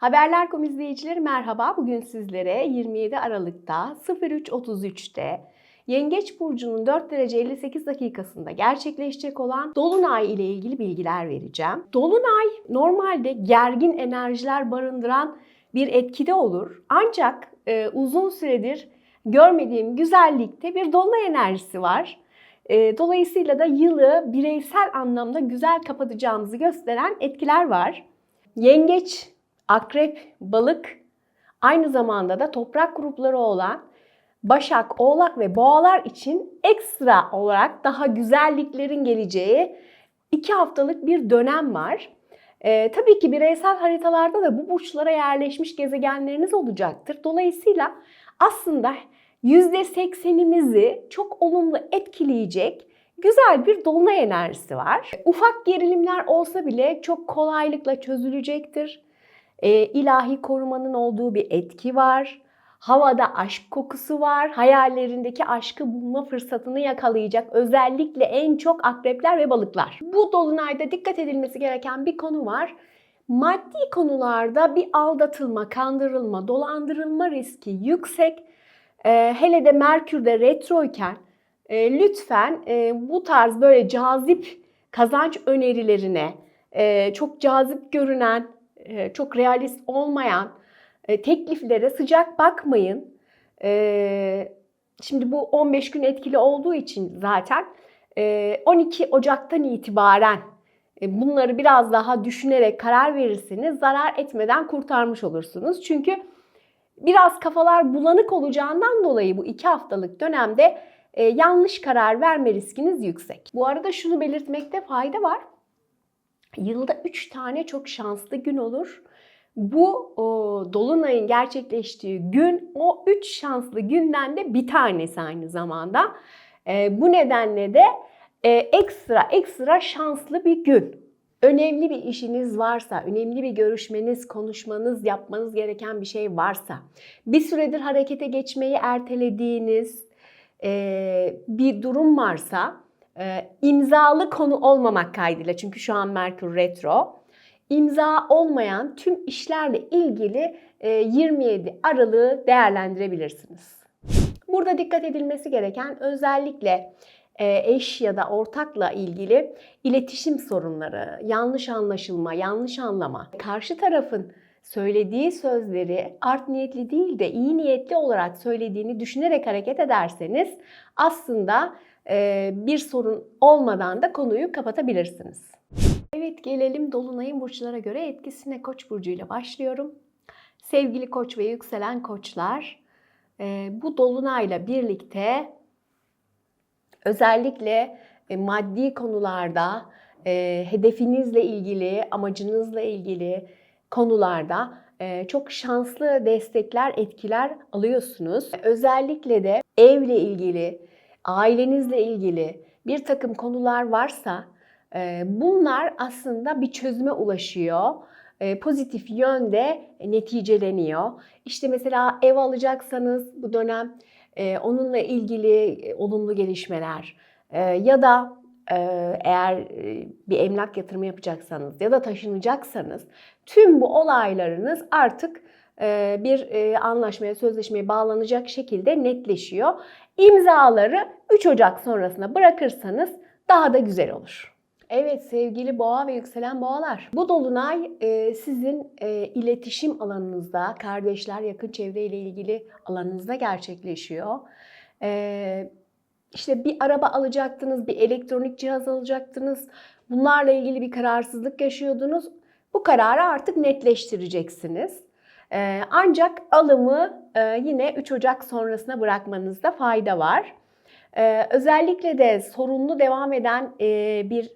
Haberler.com izleyicileri merhaba. Bugün sizlere 27 Aralık'ta 03.33'te Yengeç Burcu'nun 4 derece 58 dakikasında gerçekleşecek olan Dolunay ile ilgili bilgiler vereceğim. Dolunay normalde gergin enerjiler barındıran bir etkide olur. Ancak e, uzun süredir görmediğim güzellikte bir Dolunay enerjisi var. E, dolayısıyla da yılı bireysel anlamda güzel kapatacağımızı gösteren etkiler var. Yengeç, akrep, balık aynı zamanda da toprak grupları olan Başak, Oğlak ve Boğalar için ekstra olarak daha güzelliklerin geleceği iki haftalık bir dönem var. Ee, tabii ki bireysel haritalarda da bu burçlara yerleşmiş gezegenleriniz olacaktır. Dolayısıyla aslında %80'imizi çok olumlu etkileyecek güzel bir dolunay enerjisi var. Ufak gerilimler olsa bile çok kolaylıkla çözülecektir. E, ilahi korumanın olduğu bir etki var. Havada aşk kokusu var. Hayallerindeki aşkı bulma fırsatını yakalayacak özellikle en çok akrepler ve balıklar. Bu dolunayda dikkat edilmesi gereken bir konu var. Maddi konularda bir aldatılma, kandırılma, dolandırılma riski yüksek. E, hele de Merkür'de retroyken e, lütfen e, bu tarz böyle cazip kazanç önerilerine, e, çok cazip görünen, çok realist olmayan e, tekliflere sıcak bakmayın. E, şimdi bu 15 gün etkili olduğu için zaten e, 12 Ocak'tan itibaren e, bunları biraz daha düşünerek karar verirseniz zarar etmeden kurtarmış olursunuz. Çünkü biraz kafalar bulanık olacağından dolayı bu iki haftalık dönemde e, yanlış karar verme riskiniz yüksek. Bu arada şunu belirtmekte fayda var. Yılda 3 tane çok şanslı gün olur. Bu o, dolunayın gerçekleştiği gün o 3 şanslı günden de bir tanesi aynı zamanda. E, bu nedenle de e, ekstra ekstra şanslı bir gün. Önemli bir işiniz varsa, önemli bir görüşmeniz, konuşmanız, yapmanız gereken bir şey varsa, bir süredir harekete geçmeyi ertelediğiniz e, bir durum varsa e, imzalı konu olmamak kaydıyla çünkü şu an Merkür Retro imza olmayan tüm işlerle ilgili e, 27 Aralık'ı değerlendirebilirsiniz. Burada dikkat edilmesi gereken özellikle e, eş ya da ortakla ilgili iletişim sorunları, yanlış anlaşılma, yanlış anlama, karşı tarafın söylediği sözleri art niyetli değil de iyi niyetli olarak söylediğini düşünerek hareket ederseniz aslında bir sorun olmadan da konuyu kapatabilirsiniz. Evet gelelim Dolunay'ın burçlara göre etkisine Koç burcuyla başlıyorum. Sevgili Koç ve yükselen Koçlar e, bu Dolunay'la birlikte özellikle e, maddi konularda e, hedefinizle ilgili, amacınızla ilgili konularda e, çok şanslı destekler, etkiler alıyorsunuz. Özellikle de evle ilgili, ailenizle ilgili bir takım konular varsa e, bunlar aslında bir çözüme ulaşıyor. E, pozitif yönde neticeleniyor. İşte mesela ev alacaksanız bu dönem onunla ilgili olumlu gelişmeler ya da eğer bir emlak yatırımı yapacaksanız ya da taşınacaksanız tüm bu olaylarınız artık bir anlaşmaya, sözleşmeye bağlanacak şekilde netleşiyor. İmzaları 3 Ocak sonrasına bırakırsanız daha da güzel olur. Evet sevgili boğa ve yükselen boğalar. Bu dolunay sizin iletişim alanınızda, kardeşler, yakın çevre ile ilgili alanınızda gerçekleşiyor. İşte bir araba alacaktınız, bir elektronik cihaz alacaktınız. Bunlarla ilgili bir kararsızlık yaşıyordunuz. Bu kararı artık netleştireceksiniz. Ee, ancak alımı e, yine 3 Ocak sonrasına bırakmanızda fayda var. Ee, özellikle de sorunlu devam eden e, bir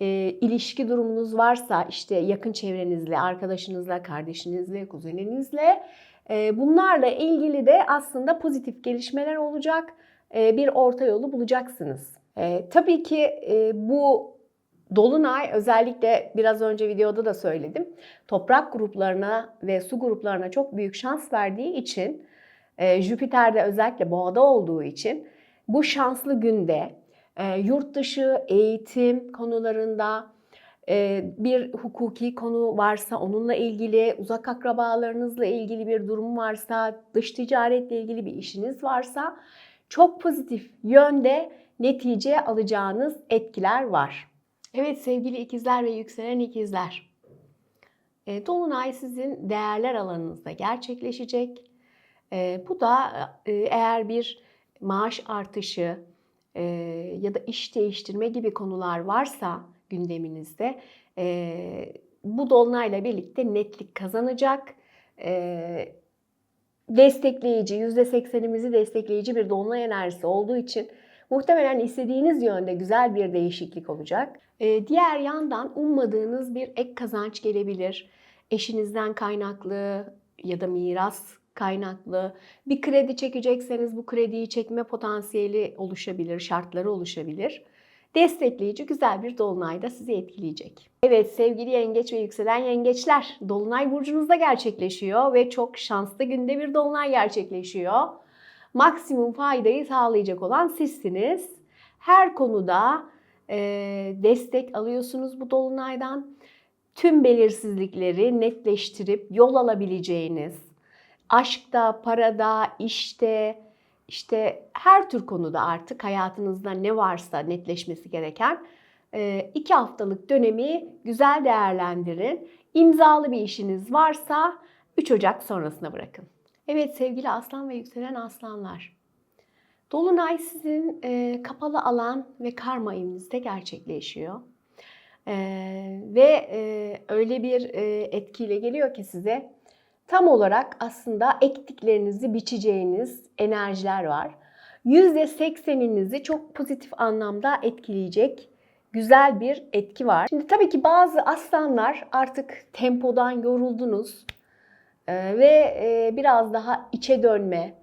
e, ilişki durumunuz varsa işte yakın çevrenizle, arkadaşınızla, kardeşinizle, kuzeninizle bunlarla ilgili de aslında pozitif gelişmeler olacak. Bir orta yolu bulacaksınız. Tabii ki bu Dolunay özellikle biraz önce videoda da söyledim. Toprak gruplarına ve su gruplarına çok büyük şans verdiği için e, Jüpiter de özellikle boğada olduğu için bu şanslı günde e, yurt dışı eğitim konularında e, bir hukuki konu varsa onunla ilgili, uzak akrabalarınızla ilgili bir durum varsa, dış ticaretle ilgili bir işiniz varsa çok pozitif yönde netice alacağınız etkiler var. Evet sevgili ikizler ve yükselen ikizler. E, Dolunay sizin değerler alanınızda gerçekleşecek. E, bu da e, eğer bir maaş artışı ya da iş değiştirme gibi konular varsa gündeminizde bu dolunayla birlikte netlik kazanacak. Destekleyici, %80'imizi destekleyici bir dolunay enerjisi olduğu için muhtemelen istediğiniz yönde güzel bir değişiklik olacak. E, diğer yandan ummadığınız bir ek kazanç gelebilir. Eşinizden kaynaklı ya da miras kaynaklı bir kredi çekecekseniz bu krediyi çekme potansiyeli oluşabilir, şartları oluşabilir. Destekleyici güzel bir dolunay da sizi etkileyecek. Evet sevgili yengeç ve yükselen yengeçler, dolunay burcunuzda gerçekleşiyor ve çok şanslı günde bir dolunay gerçekleşiyor. Maksimum faydayı sağlayacak olan sizsiniz. Her konuda e, destek alıyorsunuz bu dolunaydan. Tüm belirsizlikleri netleştirip yol alabileceğiniz, aşkta, parada, işte, işte her tür konuda artık hayatınızda ne varsa netleşmesi gereken e, iki haftalık dönemi güzel değerlendirin. İmzalı bir işiniz varsa 3 Ocak sonrasına bırakın. Evet sevgili aslan ve yükselen aslanlar. Dolunay sizin e, kapalı alan ve karma evinizde gerçekleşiyor. E, ve e, öyle bir e, etkiyle geliyor ki size tam olarak aslında ektiklerinizi biçeceğiniz enerjiler var. %80'inizi çok pozitif anlamda etkileyecek güzel bir etki var. Şimdi tabii ki bazı aslanlar artık tempodan yoruldunuz ee, ve e, biraz daha içe dönme,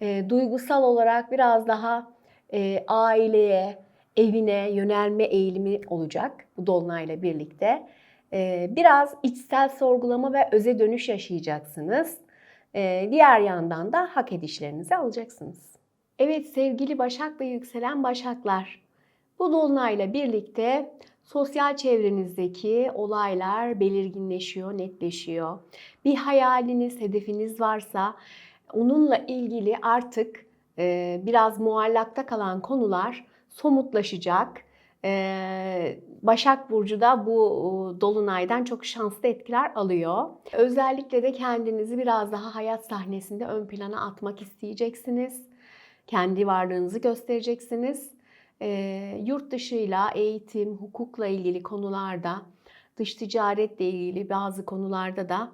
e, duygusal olarak biraz daha e, aileye, evine yönelme eğilimi olacak bu dolunayla birlikte. E, biraz içsel sorgulama ve öze dönüş yaşayacaksınız. E, diğer yandan da hak edişlerinizi alacaksınız. Evet sevgili Başak ve yükselen Başaklar, bu dolunayla birlikte sosyal çevrenizdeki olaylar belirginleşiyor, netleşiyor. Bir hayaliniz, hedefiniz varsa onunla ilgili artık e, biraz muallakta kalan konular somutlaşacak. E, Başak Burcu da bu dolunaydan çok şanslı etkiler alıyor. Özellikle de kendinizi biraz daha hayat sahnesinde ön plana atmak isteyeceksiniz. Kendi varlığınızı göstereceksiniz e, yurt dışıyla, eğitim, hukukla ilgili konularda, dış ticaretle ilgili bazı konularda da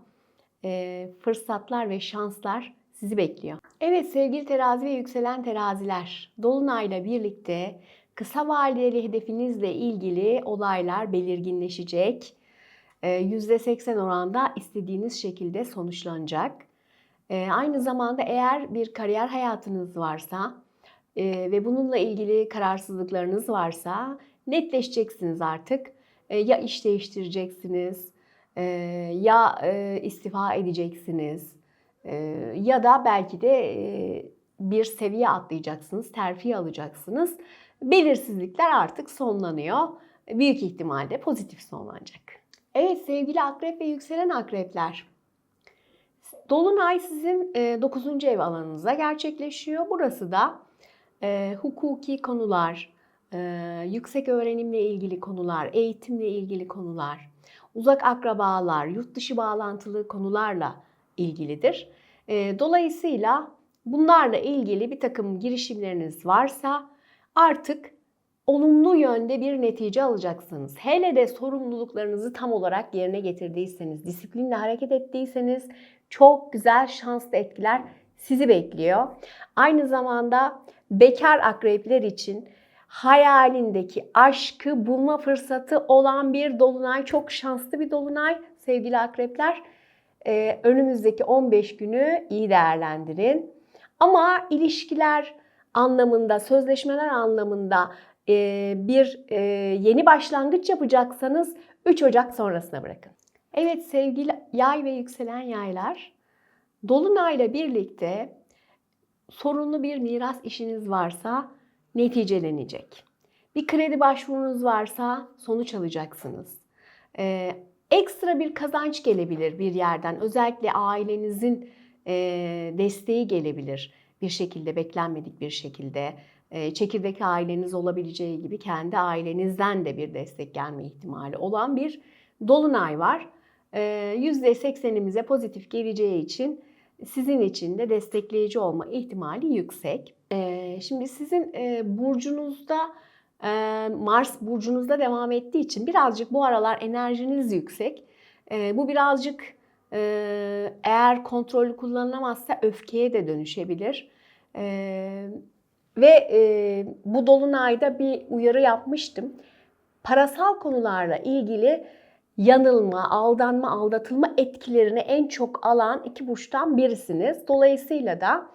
e, fırsatlar ve şanslar sizi bekliyor. Evet sevgili terazi ve yükselen teraziler, Dolunay'la birlikte kısa vadeli hedefinizle ilgili olaylar belirginleşecek. %80 oranda istediğiniz şekilde sonuçlanacak. Aynı zamanda eğer bir kariyer hayatınız varsa, e, ve bununla ilgili kararsızlıklarınız varsa netleşeceksiniz artık. E, ya iş değiştireceksiniz, e, ya e, istifa edeceksiniz e, ya da belki de e, bir seviye atlayacaksınız, terfi alacaksınız. Belirsizlikler artık sonlanıyor. Büyük ihtimalle pozitif sonlanacak. Evet sevgili akrep ve yükselen akrepler. Dolunay sizin 9. ev alanınıza gerçekleşiyor. Burası da e, hukuki konular, e, yüksek öğrenimle ilgili konular, eğitimle ilgili konular, uzak akrabalar, yurt dışı bağlantılı konularla ilgilidir. E, dolayısıyla bunlarla ilgili bir takım girişimleriniz varsa artık olumlu yönde bir netice alacaksınız. Hele de sorumluluklarınızı tam olarak yerine getirdiyseniz, disiplinle hareket ettiyseniz çok güzel şanslı etkiler sizi bekliyor. Aynı zamanda bekar akrepler için hayalindeki aşkı bulma fırsatı olan bir dolunay. Çok şanslı bir dolunay sevgili akrepler. Ee, önümüzdeki 15 günü iyi değerlendirin. Ama ilişkiler anlamında, sözleşmeler anlamında e, bir e, yeni başlangıç yapacaksanız 3 Ocak sonrasına bırakın. Evet sevgili yay ve yükselen yaylar, Dolunayla birlikte sorunlu bir miras işiniz varsa neticelenecek. Bir kredi başvurunuz varsa sonuç alacaksınız. e, ekstra bir kazanç gelebilir bir yerden. Özellikle ailenizin e, desteği gelebilir bir şekilde, beklenmedik bir şekilde. E, çekirdek aileniz olabileceği gibi kendi ailenizden de bir destek gelme ihtimali olan bir dolunay var. E, %80'imize pozitif geleceği için sizin için de destekleyici olma ihtimali yüksek. E, şimdi sizin e, burcunuzda e, Mars burcunuzda devam ettiği için birazcık bu aralar enerjiniz yüksek. E, bu birazcık e, eğer kontrollü kullanılamazsa öfkeye de dönüşebilir. E, ve bu dolunayda bir uyarı yapmıştım. Parasal konularla ilgili yanılma, aldanma, aldatılma etkilerini en çok alan iki burçtan birisiniz. Dolayısıyla da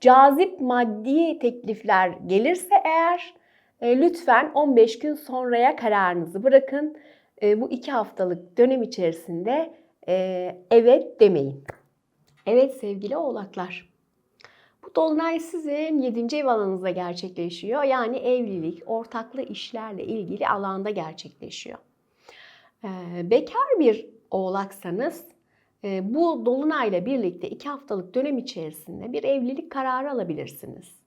cazip maddi teklifler gelirse eğer e, lütfen 15 gün sonraya kararınızı bırakın. E, bu iki haftalık dönem içerisinde e, evet demeyin. Evet sevgili oğlaklar. Bu dolunay sizin 7. ev alanınızda gerçekleşiyor. Yani evlilik, ortaklı işlerle ilgili alanda gerçekleşiyor. Ee, bekar bir oğlaksanız e, bu dolunayla birlikte 2 haftalık dönem içerisinde bir evlilik kararı alabilirsiniz.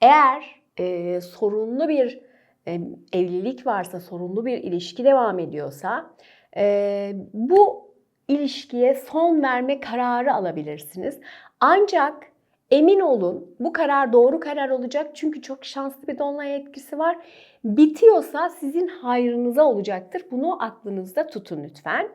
Eğer e, sorunlu bir e, evlilik varsa, sorunlu bir ilişki devam ediyorsa e, bu ilişkiye son verme kararı alabilirsiniz. Ancak Emin olun bu karar doğru karar olacak çünkü çok şanslı bir dolunay etkisi var. Bitiyorsa sizin hayrınıza olacaktır. Bunu aklınızda tutun lütfen.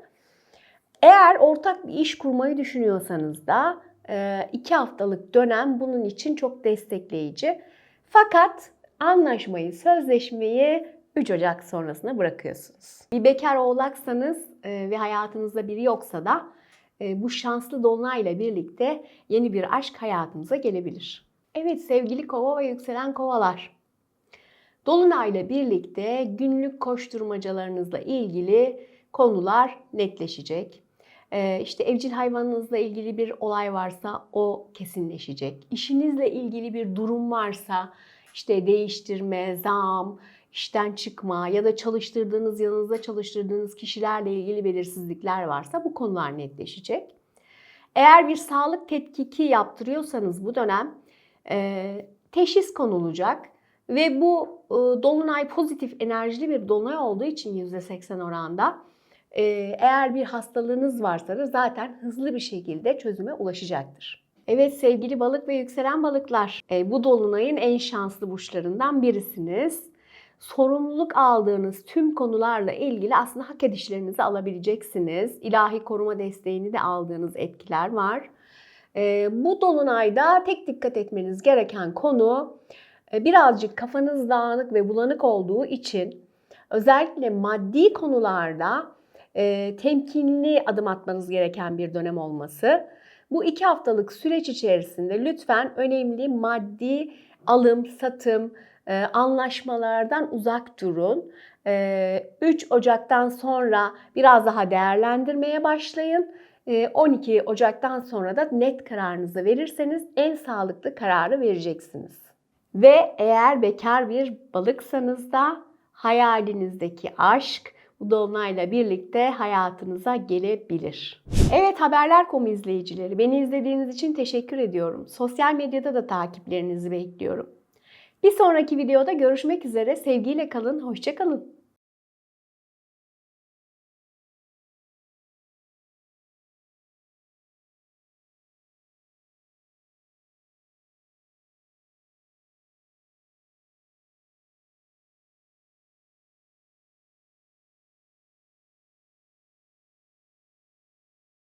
Eğer ortak bir iş kurmayı düşünüyorsanız da e, iki haftalık dönem bunun için çok destekleyici. Fakat anlaşmayı, sözleşmeyi 3 Ocak sonrasına bırakıyorsunuz. Bir bekar oğlaksanız e, ve hayatınızda biri yoksa da bu şanslı dolunayla birlikte yeni bir aşk hayatınıza gelebilir. Evet sevgili kova ve yükselen kovalar. Dolunayla birlikte günlük koşturmacalarınızla ilgili konular netleşecek. Ee, işte evcil hayvanınızla ilgili bir olay varsa o kesinleşecek. İşinizle ilgili bir durum varsa işte değiştirme, zam, işten çıkma ya da çalıştırdığınız yanınızda çalıştırdığınız kişilerle ilgili belirsizlikler varsa bu konular netleşecek. Eğer bir sağlık tetkiki yaptırıyorsanız bu dönem e, teşhis konulacak ve bu e, dolunay pozitif enerjili bir dolunay olduğu için %80 oranda e, eğer bir hastalığınız varsa da zaten hızlı bir şekilde çözüme ulaşacaktır. Evet sevgili balık ve yükselen balıklar, e, bu dolunayın en şanslı burçlarından birisiniz sorumluluk aldığınız tüm konularla ilgili aslında hak edişlerinizi alabileceksiniz. İlahi koruma desteğini de aldığınız etkiler var. E, bu dolunayda tek dikkat etmeniz gereken konu e, birazcık kafanız dağınık ve bulanık olduğu için özellikle maddi konularda e, temkinli adım atmanız gereken bir dönem olması. Bu iki haftalık süreç içerisinde lütfen önemli maddi alım, satım, e, anlaşmalardan uzak durun. 3 e, Ocak'tan sonra biraz daha değerlendirmeye başlayın. 12 e, Ocak'tan sonra da net kararınızı verirseniz en sağlıklı kararı vereceksiniz. Ve eğer bekar bir balıksanız da hayalinizdeki aşk bu dolunayla birlikte hayatınıza gelebilir. Evet Haberler.com izleyicileri beni izlediğiniz için teşekkür ediyorum. Sosyal medyada da takiplerinizi bekliyorum. Bir sonraki videoda görüşmek üzere. Sevgiyle kalın, hoşçakalın.